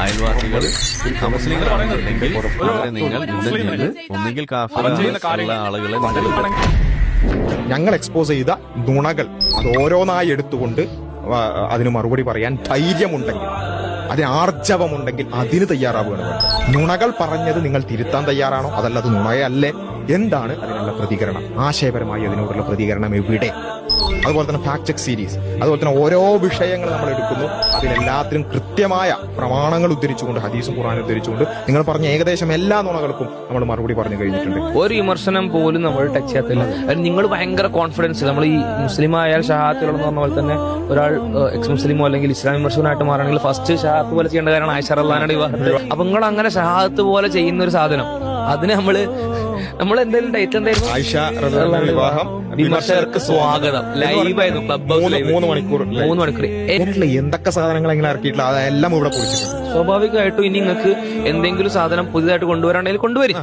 അയൽവാസികൾ മുസ്ലിങ്ങളാണെന്നുണ്ടെങ്കിൽ അവരെ നിങ്ങൾ യുദ്ധം ചെയ്ത് ഒന്നുകിൽ കാഫിറുള്ള ആളുകളെ ഞങ്ങൾ എക്സ്പോസ് ചെയ്ത നുണകൾ അത് ഓരോന്നായി എടുത്തുകൊണ്ട് അതിന് മറുപടി പറയാൻ ധൈര്യമുണ്ടെങ്കിൽ അതിന് ആർജവമുണ്ടെങ്കിൽ അതിന് തയ്യാറാവുകയാണ് വേണ്ടത്. നുണകൾ പറഞ്ഞത് നിങ്ങൾ തിരുത്താൻ തയ്യാറാണോ? അതല്ല അത് നുണയല്ലേ? എന്താണ് അതിനുള്ള പ്രതികരണം? ആശയപരമായി അതിനോടുള്ള പ്രതികരണം എവിടെ? അതുപോലെ തന്നെ ഫാക്ട് ചെക്ക് സീരീസ് അതുപോലെ തന്നെ ഓരോ വിഷയങ്ങൾ നമ്മൾ എടുക്കുന്നു. അതിനെല്ലാത്തിനും കൃത്യമായ പ്രമാണങ്ങൾ ഉദ്ധരിച്ചുകൊണ്ട് ഹദീസും ഖുറാനും ഉദ്ധരിച്ചുകൊണ്ട് നിങ്ങൾ പറഞ്ഞ ഏകദേശം എല്ലാ നുണകൾക്കും നമ്മൾ മറുപടി പറഞ്ഞു കഴിഞ്ഞിട്ടുണ്ട്. ഒരു വിമർശനം പോലും നമ്മൾ ടച്ച് ചെയ്യാത്തില്ല. നിങ്ങൾ ഭയങ്കര കോൺഫിഡൻസ് നമ്മൾ ഈ മുസ്ലിം ആയാൽ ഷഹാത്തുകളെന്ന് പറഞ്ഞ പോലെ തന്നെ ഒരാൾ എക്സ് മുസ്ലിമോ അല്ലെങ്കിൽ ഇസ്ലാം വിമർശനമായിട്ട് മാറണമെങ്കിൽ ഫസ്റ്റ് ഷഹാത്ത് പോലെ ചെയ്യേണ്ട കാരണം ആയിഷറല്ലാനയുടെ വിവാഹത്തിൽ വിവാഹം അപ്പൊ നിങ്ങൾ അങ്ങനെ ഷഹാത്ത് പോലെ ചെയ്യുന്ന ഒരു സാധനം അതിന് നമ്മൾ നമ്മൾ എന്തെങ്കിലും ഡേറ്റ് എന്തായിരുന്നു? ആയിഷ വിവാഹം. വിമർശകർക്ക് സ്വാഗതം. ലൈവായിരുന്നു ക്ലബ് ഹൗസ് മൂന്ന് മണിക്കൂർ മൂന്ന് മണിക്കൂർ. എന്തൊക്കെ സാധനങ്ങൾ എങ്ങനെ ഇറക്കിയിട്ടില്ല അതെല്ലാം ഇവിടെ സ്വാഭാവികമായിട്ടും ഇനി നിങ്ങൾക്ക് എന്തെങ്കിലും സാധനം പുതിയതായിട്ട് കൊണ്ടുവരാണെങ്കിൽ കൊണ്ടുവരും.